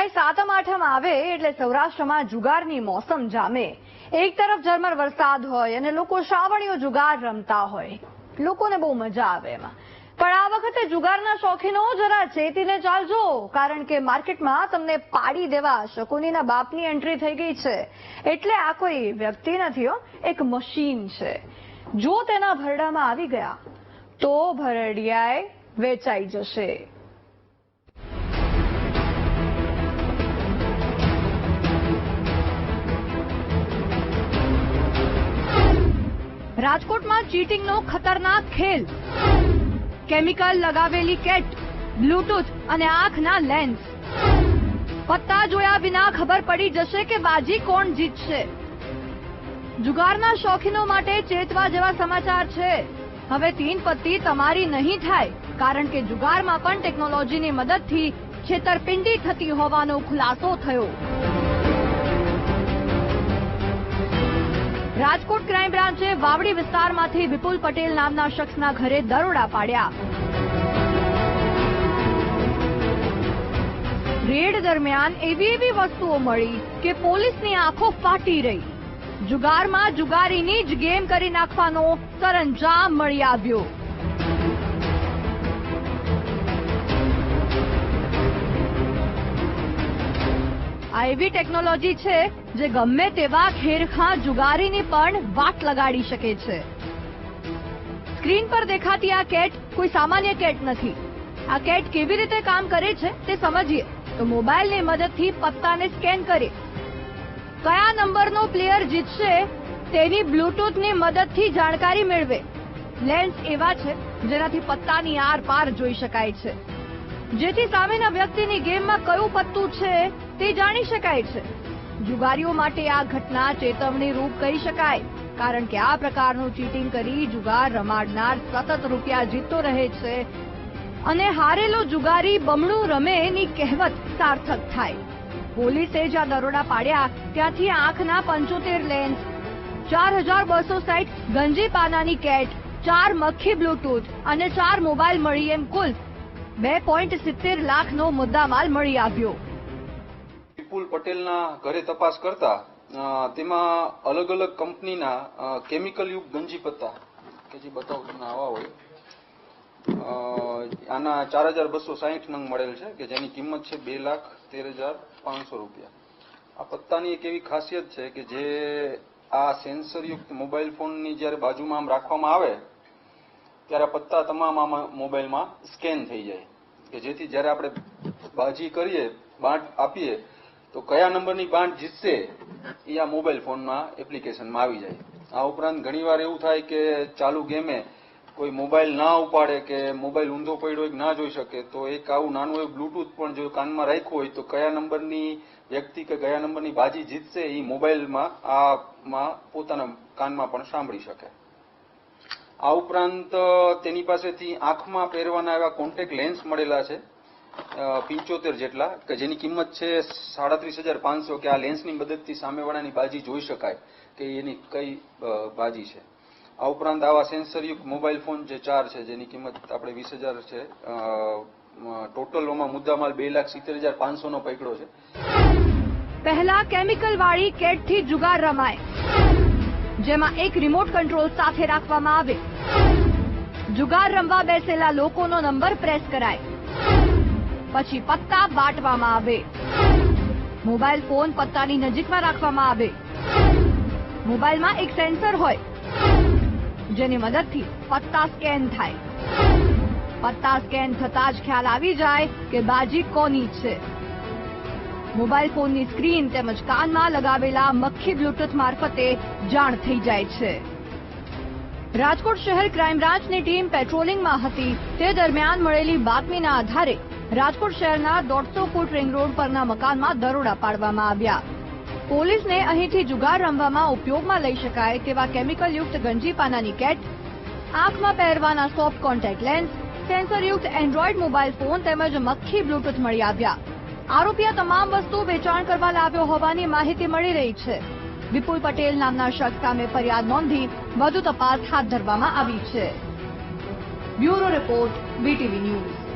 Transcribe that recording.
ભાઈ, સાતમ, આઠમ આવે એટલે સૌરાષ્ટ્રમાં જુગારની મોસમ જામે. એક તરફ ઝરમર વરસાદ હોય અને લોકો શ્રાવણીઓ જુગાર રમતા હોય. લોકોને બહુ મજા આવે એમાં. પણ આ વખતે જુગારના શોખીનો જરા ચેતીને ચાલજો, કારણ કે માર્કેટમાં તમને પાડી દેવા શકુનીના બાપની એન્ટ્રી થઈ ગઈ છે. એટલે આ કોઈ વ્યક્તિ નથી હો, એક મશીન છે. જો તેના ભરડામાં આવી ગયા, તો ભરડિયાએ વેચાઈ જશે. રાજકોટમાં ચીટિંગનો ખતરનાક ખેલ. કેમિકલ લગાવેલી કેટ, બ્લૂટૂથ અને આંખના લેન્સ. પત્તા જોયા વિના ખબર પડી જશે કે બાજી કોણ જીતશે. જુગારના શોખીનો માટે ચેતવા જેવા સમાચાર છે. હવે તીન પત્તી તમારી નહીં થાય, કારણ કે જુગારમાં પણ ટેકનોલોજીની મદદથી છેતરપિંડી થતી હોવાનો ખુલાસો થયો. રાજકોટ ક્રાઇમ બ્રાન્ચે વાવડી વિસ્તારમાંથી વિપુલ પટેલ નામના શખ્સના ઘરે દરોડા પાડ્યા. રેડ દરમિયાન એવી એવી વસ્તુઓ મળી કે પોલીસની આંખો ફાટી રહી. જુગારમાં જુગારીની જ ગેમ કરી નાખવાનો સરંજામ મળી આવ્યો. આ એવી ટેકનોલોજી છે જે ગમે તેવા ખેરખા જુગારીની પણ વાટ લગાડી શકે છે. સ્ક્રીન પર દેખાતી આ કેટ કોઈ સામાન્ય કેટ નથી. આ કેટ કેવી રીતે કામ કરે છે તે સમજીએ. તો મોબાઈલની મદદથી પત્તાને સ્કેન કરી. કયા નંબરનો પ્લેયર જીતશે તેની બ્લૂટૂથની મદદથી જાણકારી મેળવે. લેન્સ એવા છે જેનાથી પત્તાની આર પાર જોઈ શકાય છે. જેથી સામેના વ્યક્તિની ગેમમાં કયું પત્તું છે તે જાણી શકાય છે. જુગારીઓ માટે આ ઘટના ચેતવણી રૂપ કહી શકાય, કારણ કે આ પ્રકારનું ચીટિંગ કરી જુગાર રમાડનાર સતત રૂપિયા જીતતો રહે છે અને હારેલો જુગારી બમણું રમે એની કહેવત સાર્થક થાય. પોલીસે જ્યાં દરોડા પાડ્યા, ત્યાંથી આંખના પંચોતેર લેન્સ, ચાર હજાર બસો સાઈઠ ગંજી પાનાની કેટ ચાર મખી બ્લુટૂથ અને ચાર મોબાઈલ મળી એમ કુલ બે પોઈન્ટ સિત્તેર લાખનો મુદ્દામાલ મળી આવ્યો. વિપુલ પટેલના ઘરે તપાસ કરતા તેમાં અલગ અલગ કંપનીના અ, કેમિકલ યુક્ત ગંજી પત્તા. કે જે બતાવું તમને આવા હોય. આના ચાર હજાર બસો સાહીઠ નંગ મળેલ છે કે જેની કિંમત છે બે લાખ તેર હજાર પાંચસો રૂપિયા. આ પત્તાની એક એવી ખાસિયત છે કે જે આ સેન્સરયુક્ત મોબાઈલ ફોનની જ્યારે બાજુમાં આમ રાખવામાં આવે ત્યારે પત્તા તમામ આમાં મોબાઈલમાં સ્કેન થઈ જાય. કે જેથી જ્યારે આપણે બાજી કરીએ, બાંટ આપીએ, તો કયા નંબરની બાંટ જીતશે એ આ મોબાઈલ ફોનમાં એપ્લિકેશનમાં આવી જાય. આ ઉપરાંત ઘણીવાર એવું થાય કે ચાલુ ગેમે કોઈ મોબાઈલ ના ઉપાડે કે મોબાઈલ ઊંધો પડ્યો હોય ના જોઈ શકે, તો એક આવું નાનું એવું બ્લૂટૂથ પણ જો કાનમાં રાખ્યું હોય, તો કયા નંબરની વ્યક્તિ કે કયા નંબરની બાજી જીતશે એ મોબાઈલમાં, આમાં પોતાના કાનમાં પણ સાંભળી શકે. આ ઉપરાંત, તેની પાસેથી આંખમાં પહેરવાના એવા કોન્ટેક્ટ લેન્સ મળેલા છે પિંચોતેર જેટલા, કે જેની કિંમત છે સાડત્રીસ હજાર પાંચસો, કે આ લેન્સની મદદથી સામેવાળાની બાજી જોઈ શકાય, કે એની કઈ બાજી છે. આ ઉપરાંત આવા સેન્સરયુક્ત મોબાઈલ ફોન જે ચાર છે, જેની કિંમત આપણે વીસ હજાર છે ટોટલોમાં મુદ્દામાલ બે લાખ સિત્તેર હજાર પાંચસો નો પકડ્યો છે. પહેલા કેમિકલ વાળી કેટથી જુગાર રમાય. જેમાં એક રિમોટ કંટ્રોલ સાથે રાખવામાં આવે. જુગાર રમવા બેસેલા લોકોનો નંબર પ્રેસ કરાય. પછી પત્તા બાટવામાં આવે. મોબાઈલ ફોન પત્તાની નજીકમાં રાખવામાં આવે. મોબાઈલમાં એક સેન્સર હોય, જેની મદદથી પત્તા સ્કેન થાય. પત્તા સ્કેન થતા જ ખ્યાલ આવી જાય કે બાજી કોની છે. મોબાઈલ ફોનની સ્ક્રીન તેમજ કાનમાં લગાવેલા મખ્ખી બ્લૂટૂથ મારફતે જાણ થઈ જાય છે. રાજકોટ શહેર ક્રાઇમ ટીમ પેટ્રોલિંગમાં હતી. તે દરમિયાન મળેલી બાતમીના આધારે રાજકોટ શહેરના દોઢસો ફૂટ રિંગ રોડ પરના મકાનમાં દરોડા પાડવામાં આવ્યા. પોલીસને અહીંથી જુગાર રમવામાં ઉપયોગમાં લઈ શકાય તેવા કેમિકલયુક્ત ગંજીપાનાની કેટ, આંખમાં પહેરવાના સોફ્ટ કોન્ટેક્ટ લેન્સ, સેન્સરયુક્ત એન્ડ્રોઈડ મોબાઈલ ફોન તેમજ મખી બ્લૂટૂથ મળી આવ્યા. આરોપી આ તમામ વસ્તુ વેચાણ કરવા લાવ્યો હોવાની માહિતી મળી રહી છે. વિપુલ પટેલ નામના શખ્સ સામે ફરિયાદ નોંધી વધુ તપાસ હાથ ધરવામાં આવી છે. Bureau report BTV news.